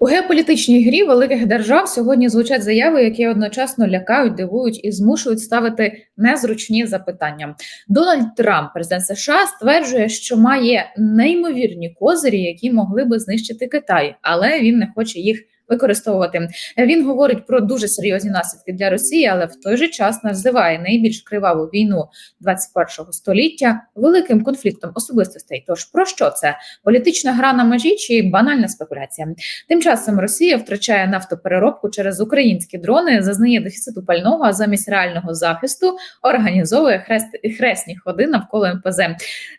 У геополітичній грі великих держав сьогодні звучать заяви, які одночасно лякають, дивують і змушують ставити незручні запитання. Дональд Трамп, президент США, стверджує, що має неймовірні козирі, які могли би знищити Китай, але він не хоче їх використовувати. Він говорить про дуже серйозні наслідки для Росії, але в той же час називає найбільш криваву війну 21-го століття великим конфліктом особистостей. Тож про що це політична гра на межі чи банальна спекуляція? Тим часом Росія втрачає нафтопереробку через українські дрони, зазнає дефіциту пального, а замість реального захисту організовує хрест хресні ходи навколо МПЗ.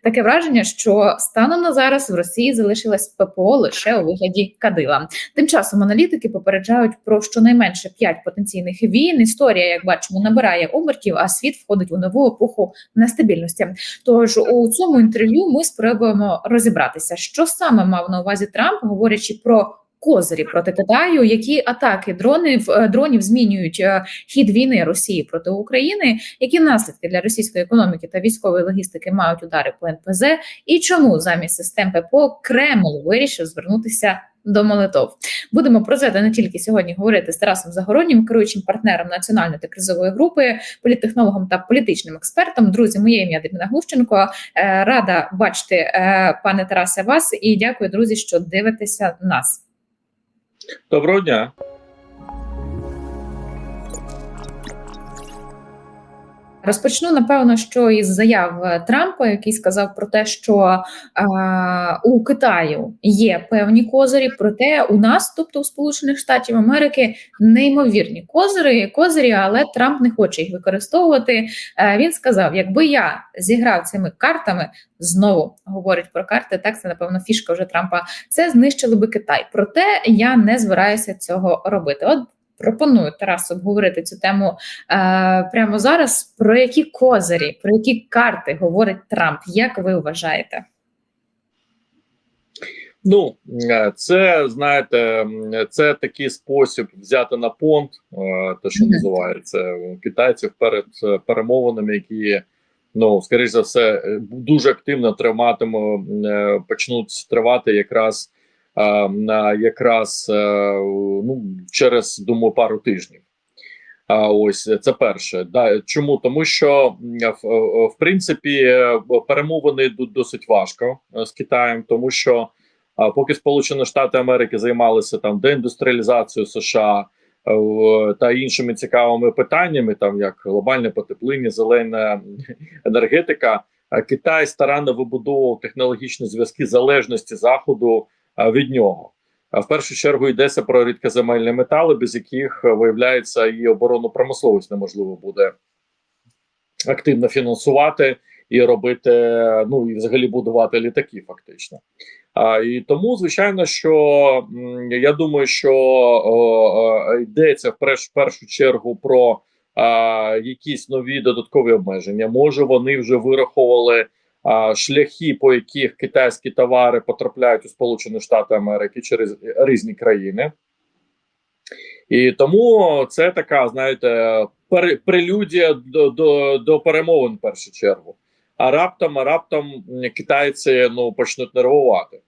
Таке враження, що станом на зараз в Росії залишилась ППО лише у вигляді кадила. Тим часом аналітики попереджають про щонайменше п'ять потенційних війн. Історія, як бачимо, набирає обертів, а світ входить у нову епоху нестабільності. Тож у цьому інтерв'ю ми спробуємо розібратися, що саме мав на увазі Трамп, говорячи про. Козирі проти Китаю, які атаки дронів дронів змінюють е, хід війни Росії проти України, які наслідки для російської економіки та військової логістики мають удари по НПЗ, і чому замість систем ППО Кремль вирішив звернутися до молитов. Будемо про це не тільки сьогодні говорити з Тарасом Загороднім, керуючим партнером національної та кризової групи, політтехнологом та політичним експертом. Друзі, моє ім'я Дмина Глущенко. Е, рада бачити е, пане Тарасе вас і дякую, друзі, що дивитеся нас. Доброго дня. Розпочну напевно, що із заяв Трампа, який сказав про те, що е, у Китаю є певні козирі, проте у нас, тобто у Сполучених Штатів Америки, неймовірні козири, козирі, але Трамп не хоче їх використовувати. Е, він сказав: якби я зіграв цими картами, знову говорить про карти. Так це напевно фішка вже Трампа. Це знищили би Китай. Проте я не збираюся цього робити. От Пропоную Тарас обговорити цю тему е, прямо зараз. Про які козирі, про які карти говорить Трамп? Як ви вважаєте? Ну, е, це знаєте, це такий спосіб взяти на понт, е, те, що називається китайців перед е, перемовинами, які ну скоріш за все дуже активно триватимуть, почнуть тривати якраз якраз е, ну через думаю пару тижнів. А ось це перше. Да, Чому тому, що в, принципі перемовини йдуть досить важко е, з Китаєм, тому що поки Сполучені Штати Америки займалися там деіндустріалізацією США е, та іншими цікавими питаннями, там як глобальне потепління, зелена енергетика, Китай старанно вибудовував технологічні зв'язки залежності заходу від нього. В першу чергу йдеться про рідкоземельні метали, без яких е, виявляється і оборонну промисловість неможливо буде активно фінансувати і робити, ну і взагалі будувати літаки, фактично. А, І тому, звичайно, що я думаю, що о, йдеться в перш, в першу чергу про а, якісь нові додаткові обмеження. Може, вони вже вираховували шляхи, по яких китайські товари потрапляють у Сполучені Штати Америки через різні країни. І тому це така, знаєте, прелюдія до до, до перемовин в першу чергу. А раптом а раптом китайці ну почнуть нервувати.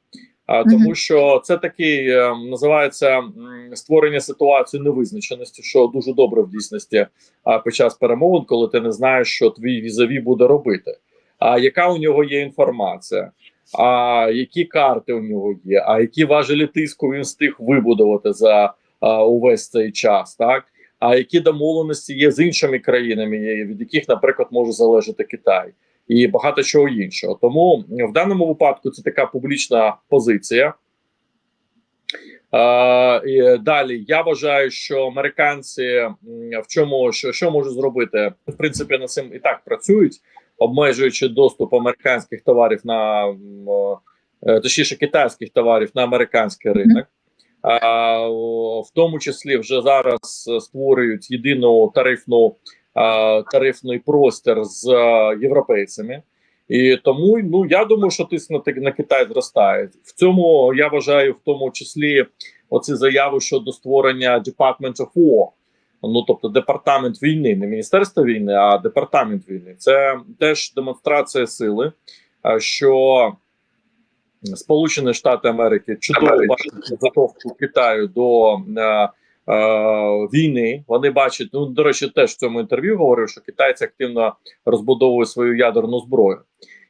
А, Тому що це такий е, називається створення ситуації невизначеності, що дуже добре в дійсності а, під час перемовин, коли ти не знаєш, що твій візаві буде робити а яка у нього є інформація, а які карти у нього є, а які важелі тиску він встиг вибудувати за а, увесь цей час, так а які домовленості є з іншими країнами, від яких, наприклад, може залежати Китай. І багато чого іншого. Тому в даному випадку це така публічна позиція. Далі я вважаю, що американці в чому що що можуть зробити, в принципі, над цим і так працюють обмежуючи доступ американських товарів на е, точніше китайських товарів на американський ринок. А, в тому числі вже зараз створюють єдину тарифну а, тарифний простір з а, європейцями, і тому ну я думаю, що тиск на, на Китай зростає. В цьому я вважаю, в тому числі оці заяви щодо створення Department of War, Ну тобто, департамент війни, не міністерство війни, а департамент війни. Це теж демонстрація сили, що Сполучені Штати Америки чудово бачать підготовку Китаю до е, е, війни. Вони бачать, ну до речі, теж в цьому інтерв'ю говорив, що китайці активно розбудовують свою ядерну зброю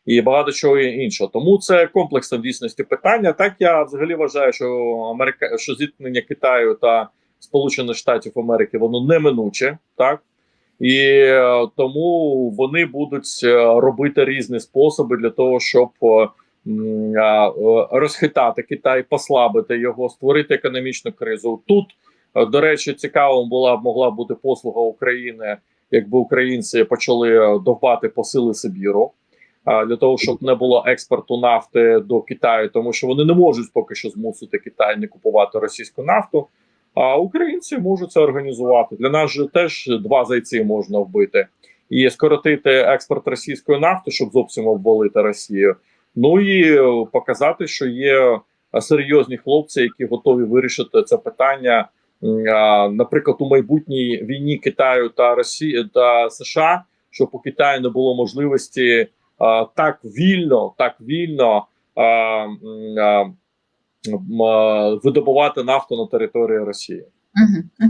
і багато чого іншого. Тому це комплексне в дійсності питання. Так я взагалі вважаю, що Америка, що зіткнення Китаю та Сполучених Штатів Америки воно неминуче, так і е, тому вони будуть е, робити різні способи для того, щоб е, розхитати Китай, послабити його, створити економічну кризу. Тут до речі, цікаво була могла бути послуга України, якби українці почали довбати посили Сибіру. Для того щоб не було експорту нафти до Китаю, тому що вони не можуть поки що змусити Китай не купувати російську нафту. А українці можуть це організувати. Для нас же теж два зайці можна вбити і скоротити експорт російської нафти, щоб зовсім обвалити Росію. Ну і показати, що є серйозні хлопці, які готові вирішити це питання. Наприклад, у майбутній війні Китаю та Росії та США, щоб у Китаю не було можливості так вільно, так вільно видобувати нафту на території Росії. Угу.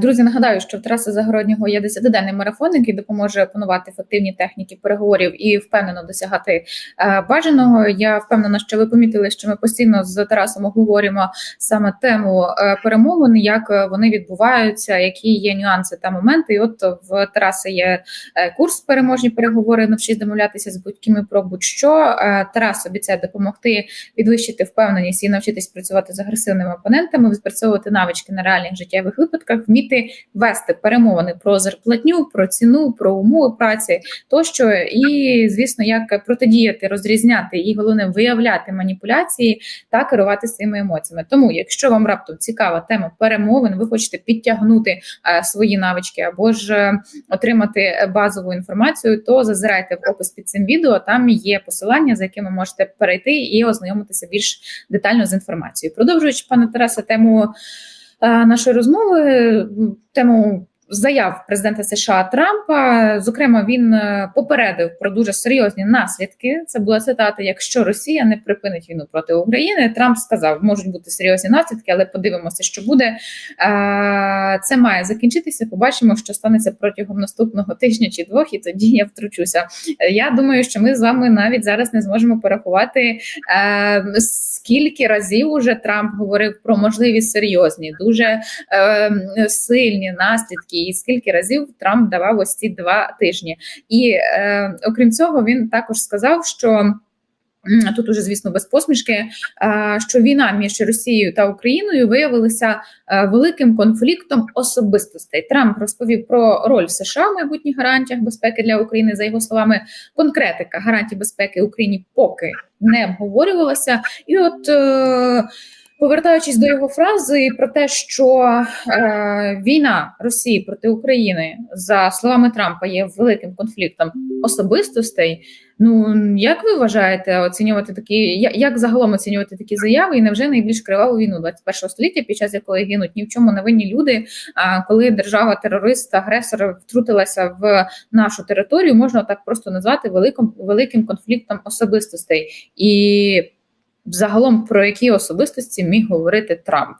Друзі, нагадаю, що в Тараса Загороднього є 10-денний марафон, який допоможе опанувати ефективні техніки переговорів і впевнено досягати е, бажаного. Я впевнена, що ви помітили, що ми постійно з Тарасом обговорюємо саме тему е, перемовин, як е, вони відбуваються, які є нюанси та моменти. І от в Тараса є е, курс переможні переговори, навчись домовлятися з будь-ким про будь-що. Е, Тарас обіцяє допомогти підвищити впевненість і навчитись працювати з агресивними опонентами, відпрацьовувати навички на реальних життєвих випадках, вміти вести перемовини про зарплатню, про ціну, про умови праці тощо, і звісно, як протидіяти, розрізняти і головне виявляти маніпуляції та керувати своїми емоціями. Тому, якщо вам раптом цікава тема перемовин, ви хочете підтягнути е, свої навички або ж е, отримати базову інформацію, то зазирайте в опис під цим відео. Там є посилання, за якими можете перейти і ознайомитися більш детально з інформацією. Продовжуючи, пане Тарасе, тему нашої розмови, тему. Заяв президента США Трампа, зокрема, він е, попередив про дуже серйозні наслідки. Це була цитата: якщо Росія не припинить війну проти України, Трамп сказав, можуть бути серйозні наслідки, але подивимося, що буде. Е, Це має закінчитися. Побачимо, що станеться протягом наступного тижня чи двох, і тоді я втручуся. Я думаю, що ми з вами навіть зараз не зможемо порахувати, е, скільки разів уже Трамп говорив про можливі серйозні, дуже е, сильні наслідки, і скільки разів Трамп давав ось ці два тижні. І е, окрім цього, він також сказав, що. Тут уже, звісно, без посмішки, е, що війна між Росією та Україною виявилася е, великим конфліктом особистостей. Трамп розповів про роль США в майбутніх гарантіях безпеки для України. За його словами, конкретика гарантій безпеки Україні поки не обговорювалася. І от е, повертаючись до його фрази про те, що е, війна Росії проти України, за словами Трампа, є великим конфліктом особистостей. Ну як ви вважаєте оцінювати такі, як загалом оцінювати такі заяви? І невже найбільш криваву війну 21 століття, під час якої гинуть ні в чому невинні люди? А коли держава терорист агресор втрутилася в нашу територію, можна так просто назвати великим великим конфліктом особистостей і загалом про які особистості міг говорити Трамп?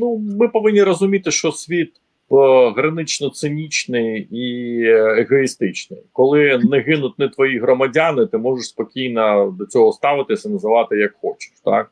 Ну, ми повинні розуміти, що світ е, гранично цинічний і е, егоїстичний. Коли не гинуть не твої громадяни, ти можеш спокійно до цього ставитися, називати як хочеш. Так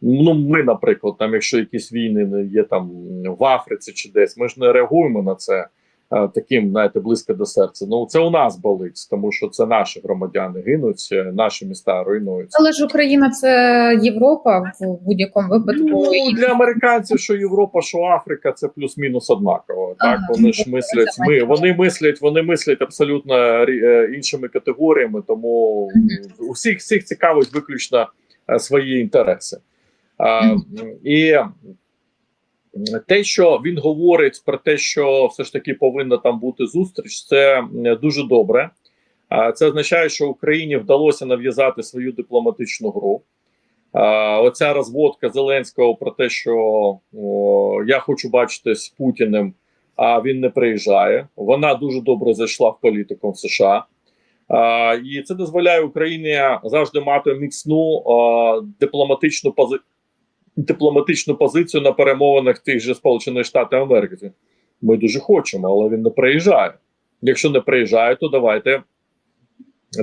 ну ми, наприклад, там, якщо якісь війни є там в Африці чи десь, ми ж не реагуємо на це. Е, Таким, знаєте, близько до серця. Ну це у нас болить, тому що це наші громадяни гинуть, е, наші міста руйнуються. Але ж Україна це Європа в будь-якому випадку. Ну, для американців, що Європа, що Африка, це плюс-мінус однаково. Так вони ж мислять. Ми вони мислять, вони мислять абсолютно е, іншими категоріями, тому у всіх цікавить виключно свої інтереси. А, І те, що він говорить про те, що все ж таки повинна там бути зустріч, це е, дуже добре. Це означає, що Україні вдалося нав'язати свою дипломатичну гру. Оця розводка Зеленського про те, що я хочу бачитись з Путіним, а він не приїжджає. Вона дуже добре зайшла в політику в США. І це дозволяє Україні завжди мати міцну дипломатичну пози... дипломатичну позицію на перемовинах тих же Сполучених Штатів Америки. Ми дуже хочемо, але він не приїжджає. Якщо не приїжджає, то давайте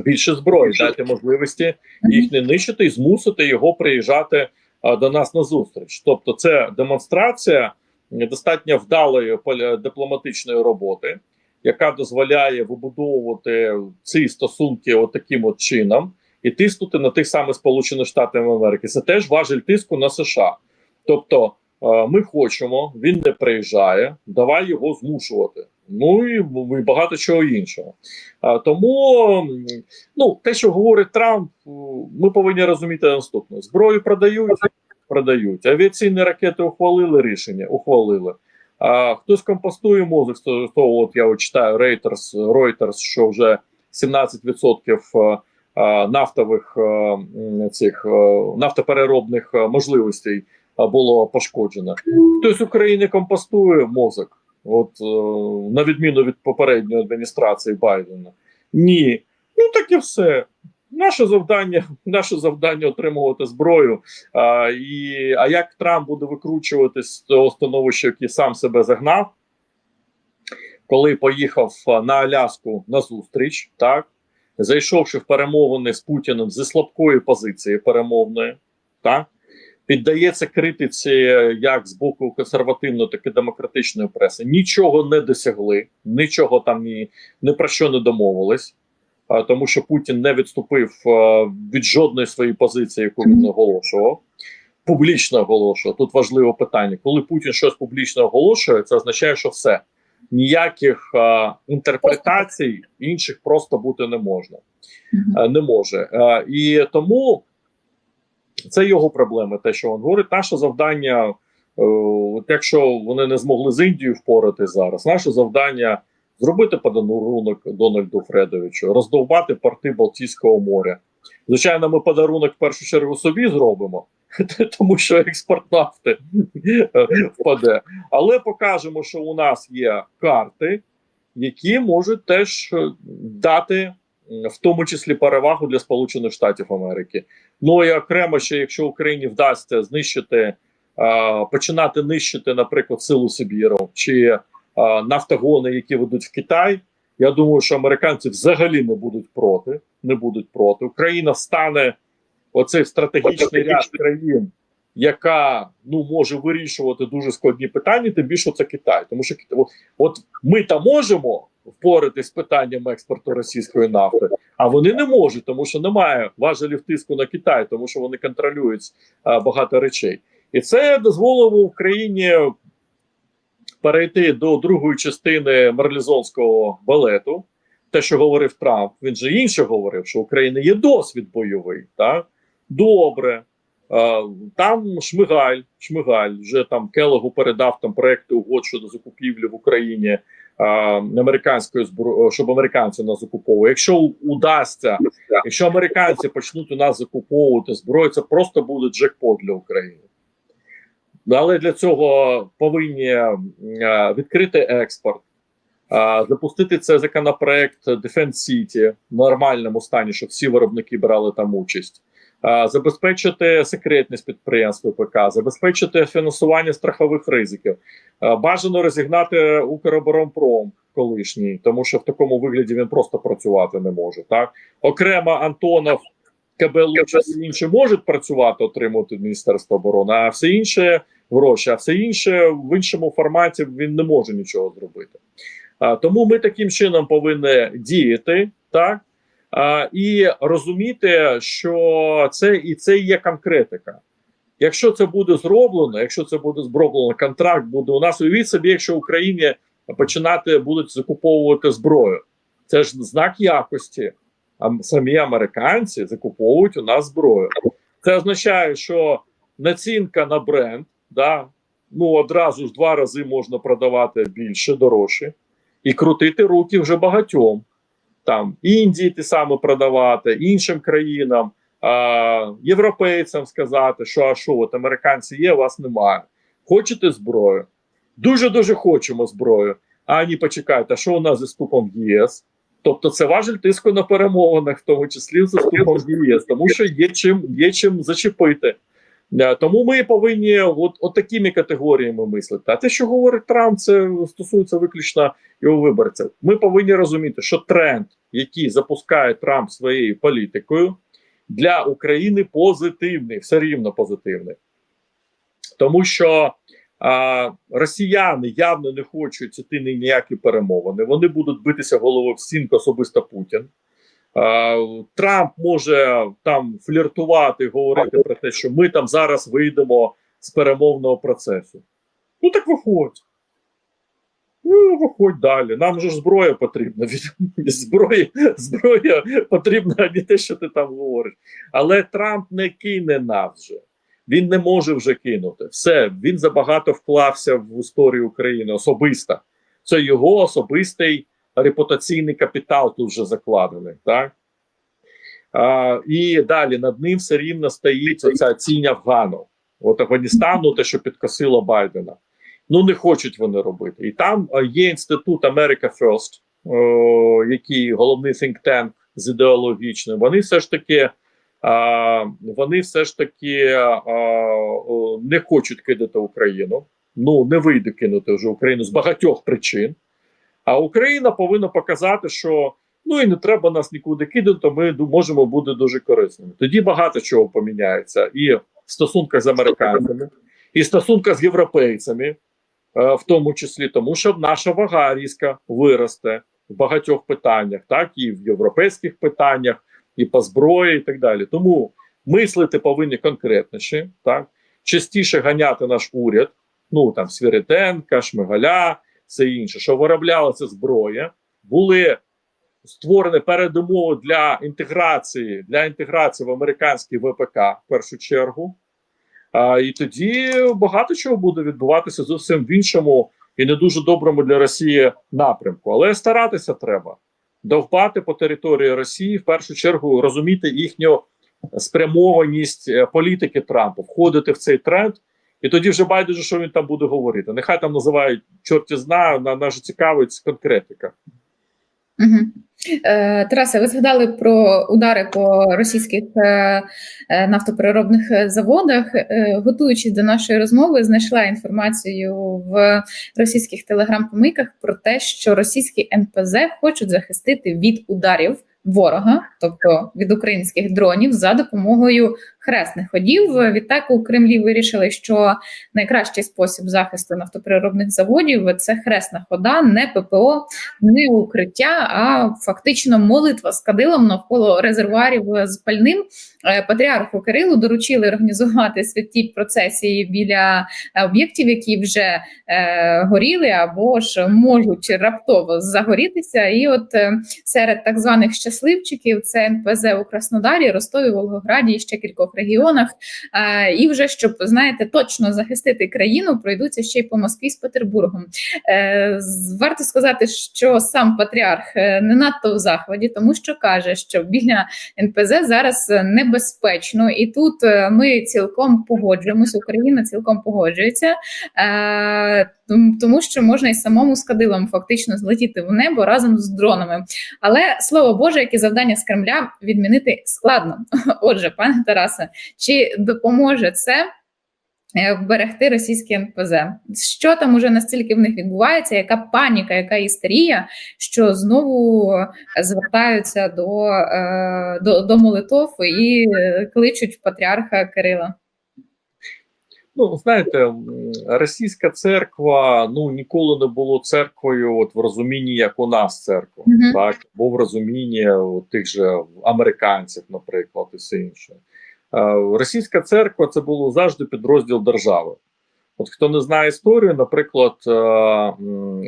більше зброї, дайте можливості їх не нищити і змусити його приїжджати а, до нас на зустріч. Тобто, це демонстрація достатньо вдалої дипломатичної роботи, яка дозволяє вибудовувати ці стосунки от от чином і тиснути на тих самих Сполучених Штатів Америки. Це теж важель тиску на США. Тобто, е, ми хочемо, він не приїжджає, давай його змушувати. Ну і, і багато чого іншого. А, тому ну, те, що говорить Трамп, ми повинні розуміти наступне: зброю продають, продають. Авіаційні ракети ухвалили рішення, ухвалили. А хтось компостує мозок, то, то от я от читаю Reuters, Reuters, що вже 17% е, е, нафтових е, цих е, нафтопереробних е, можливостей е, було пошкоджено. Хтось в Україні компостує мозок, от е, на відміну від попередньої адміністрації Байдена. Ні, ну так і все. Наше завдання, наше завдання отримувати зброю. А, і, а як Трамп буде викручуватись з того становища, яке сам себе загнав, коли поїхав на Аляску на зустріч, так зайшовши в перемовини з Путіним зі слабкої позиції перемовної, так піддається критиці як з боку консервативної, так і демократичної преси. Нічого не досягли, нічого там ні, ні про що не домовились. Тому що Путін не відступив від жодної своєї позиції, яку він оголошував. Публічно оголошував. Тут важливе питання. Коли Путін щось публічно оголошує, це означає, що все ніяких а, інтерпретацій інших просто бути не можна. Е, не може. Е, І тому це його проблеми, те, що він говорить. Наше завдання, е, якщо вони не змогли з Індією впорати зараз, наше завдання зробити подарунок Дональду Фредовичу, роздовбати порти Балтійського моря. Звичайно, ми подарунок в першу чергу собі зробимо, тому що експорт нафти впаде. Але покажемо, що у нас є карти, які можуть теж е, дати в тому числі перевагу для Сполучених Штатів Америки. Ну і окремо ще, якщо Україні вдасться знищити, е, починати нищити, наприклад, силу Сибіру чи е, нафтогони, які ведуть в Китай. Я думаю, що американці взагалі не будуть проти. Не будуть проти. Україна стане оцей стратегічний ряд країн, яка ну може вирішувати дуже складні питання. Тим більше це Китай, тому що от ми та можемо впоратись з питанням експорту російської нафти, а вони не можуть, тому що немає важелів тиску на Китай, тому що вони контролюють а, багато речей, і це дозволило Україні перейти до другої частини марлізонського балету. Те, що говорив Трамп, він же інше говорив, що у України є досвід бойовий. Так? Добре. Там Шмигаль, Шмигаль вже там Келогу передав там проекти угод щодо закупівлі в Україні американської зброї, щоб американці нас закуповували. Якщо удасться, якщо американці почнуть у нас закуповувати зброю, це просто буде джекпот для України. Але для цього повинні відкрити експорт, запустити цей законопроект Defense City в нормальному стані, щоб всі виробники брали там участь, забезпечити секретність підприємств ВПК, забезпечити фінансування страхових ризиків. Бажано розігнати Укроборонпром колишній, тому що в такому вигляді він просто працювати не може. Так окремо Антонов. КБ Луча і інші можуть працювати, отримувати Міністерство оборони, а все інше гроші, а все інше в іншому форматі він не може нічого зробити. А, тому ми таким чином повинні діяти, так і розуміти, що це і це є конкретика. Якщо це буде зроблено, якщо це буде зроблено, контракт буде у нас. Уявіть собі, якщо Україні починати будуть закуповувати зброю, це ж знак якості. А самі американці закуповують у нас зброю. Це означає, що націнка на бренд, да, ну одразу ж два рази можна продавати більше, дорожче, і крутити руки вже багатьом. Там Індії ті саме продавати, іншим країнам, а, європейцям сказати, що а що, от американці є, вас немає. Хочете зброю? Дуже дуже хочемо зброю. А ні, почекайте, а що у нас зі вступом в ЄС? Тобто, це важель тиску на перемовинах, в тому числі з вступом в ЄС, тому що є чим є чим зачепити. Е, Тому ми повинні от, от такими категоріями мислити. А те, що говорить Трамп, це стосується виключно його виборців. Ми повинні розуміти, що тренд, який запускає Трамп своєю політикою, для України позитивний, все рівно позитивний. Тому що а, росіяни явно не хочуть іти ніякі перемовини. Вони будуть битися головою в стінку особисто Путін. Трамп може там фліртувати, говорити про те, що ми там зараз вийдемо з перемовного процесу. Ну так виходь. Ну, виходь далі. Нам же ж зброя потрібна. Від зброї, зброя потрібна а не те, що ти там говориш. Але Трамп не кине нас вже. Він не може вже кинути. Все, він забагато вклався в історію України особисто. Це його особистий репутаційний капітал тут вже закладений. Так? А, і далі над ним все рівно стоїть оця цінь Афгану. От Афганістану, те, що підкосило Байдена. Ну, не хочуть вони робити. І там е, є інститут America First, о, який головний think tank з ідеологічним. Вони все ж таки. А, вони все ж таки а, не хочуть кидати Україну. Ну не вийде кинути вже Україну з багатьох причин. А Україна повинна показати, що ну і не треба нас нікуди кидати. Ми можемо бути дуже корисними. Тоді багато чого поміняється і в стосунках з американцями, і в стосунках з європейцями, е, в тому числі, тому що наша вага різко виросте в багатьох питаннях, так і в європейських питаннях і по зброї, і так далі. Тому мислити повинні конкретніше, так частіше ганяти наш уряд, ну там Свіриденка, Шмигаля, все інше, що вироблялася зброя, були створені передумови для інтеграції для інтеграції в американський ВПК в першу чергу. А, і тоді багато чого буде відбуватися зовсім в іншому і не дуже доброму для Росії напрямку. Але старатися треба довбати по території Росії, в першу чергу розуміти їхню спрямованість е, політики Трампа, входити в цей тренд, і тоді вже байдуже, що він там буде говорити. Нехай там називають чорті знаю, на нас цікавить конкретика. Угу. Е, Тарасе, ви згадали про удари по російських е, е, нафтопереробних заводах. Е, готуючись до нашої розмови, знайшла інформацію в російських телеграм-помийках про те, що російські НПЗ хочуть захистити від ударів ворога, тобто від українських дронів, за допомогою хресних ходів. Відтак у Кремлі вирішили, що найкращий спосіб захисту нафтопереробних заводів це хресна хода, не ППО, не укриття, а фактично молитва з кадилом навколо резервуарів з пальним. Е, Патріарху Кирилу доручили організувати святі процесії біля е, об'єктів, які вже е, горіли або ж можуть раптово загорітися. І от е, серед так званих щасливчиків це НПЗ у Краснодарі, Ростові, Волгограді і ще кількох регіонах. І вже щоб знаєте, точно захистити країну, пройдуться ще й по Москві з Петербургом. Е, Варто сказати, що сам патріарх е, не надто в захваті, тому що каже, що біля НПЗ зараз небезпечно, і тут е, ми цілком погоджуємося. Україна цілком погоджується, тому що можна і самому з кадилом фактично злетіти в небо разом з дронами. Але слово Боже, яке завдання з Кремля відмінити складно. Отже, пане Тарасе, чи допоможе це? е, Вберегти російські НПЗ. Що там уже настільки в них відбувається? Яка паніка, яка істерія, що знову звертаються до, е, до, до молитов і е, кличуть патріарха Кирила? Ну, знаєте, російська церква ну ніколи не було церквою, от в розумінні, як у нас церква, Мгм. так бо в розумінні от тих же американців, наприклад, і все інше. Е, Російська церква це було завжди підрозділ держави. От хто не знає історію, наприклад, е,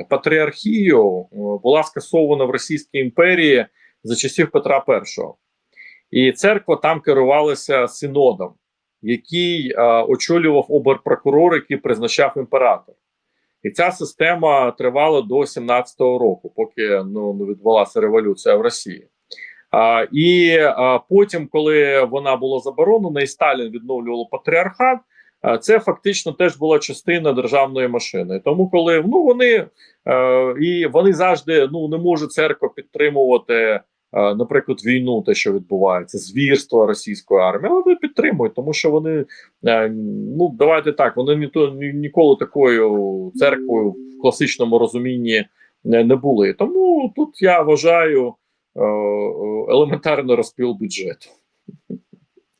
патріархію е, була скасована в Російській імперії за часів Петра І. І церква там керувалася синодом який е, очолював оберпрокурор, який призначав імператор. І ця система тривала до 17-го року, поки ну, не відбулася революція в Росії. А, і а, потім, коли вона була заборонена, і Сталін відновлював патріархат, е, це фактично теж була частина державної машини. Тому, коли ну вони е, і вони завжди ну не може церква підтримувати, наприклад, війну, те, що відбувається, звірство російської армії, але вони підтримують, тому що вони е, ну давайте так, вони ні то ні, ніколи такою церквою в класичному розумінні не, не були. Тому тут я вважаю е, е, елементарний розпіл бюджету.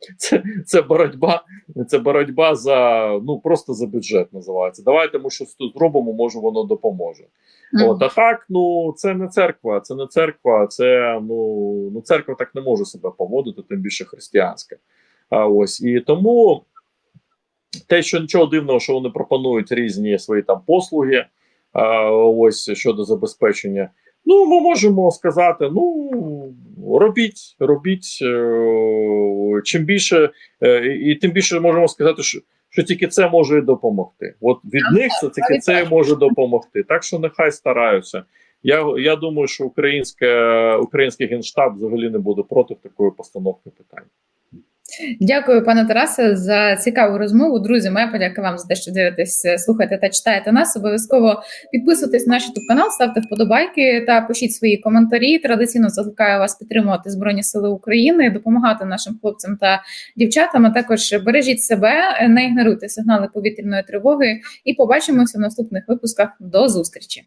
Це, це боротьба, це боротьба за ну просто за бюджет називається. Давайте ми щось тут зробимо, може воно допоможе. От а так, ну це не церква, це не церква, це ну, ну церква так не може себе поводити, тим більше християнська. А ось і тому те, що нічого дивного, що вони пропонують різні свої там послуги, а, ось щодо забезпечення. Ну, ми можемо сказати: ну робіть, робіть е, чим більше, е, і тим більше можемо сказати, що, що тільки це може допомогти. От від них це тільки це може допомогти. Так що нехай стараються. Я, я думаю, що українське, український генштаб взагалі не буде проти такої постановки питань. Дякую, пане Тарасе, за цікаву розмову. Друзі, моя подяка вам за те, що дивитесь, слухаєте та читаєте нас. Обов'язково підписуйтесь на наш youtube канал, ставте вподобайки та пишіть свої коментарі. Традиційно закликаю вас підтримувати Збройні Сили України, допомагати нашим хлопцям та дівчатам. А також бережіть себе, не ігноруйте сигнали повітряної тривоги. І побачимося в наступних випусках. До зустрічі.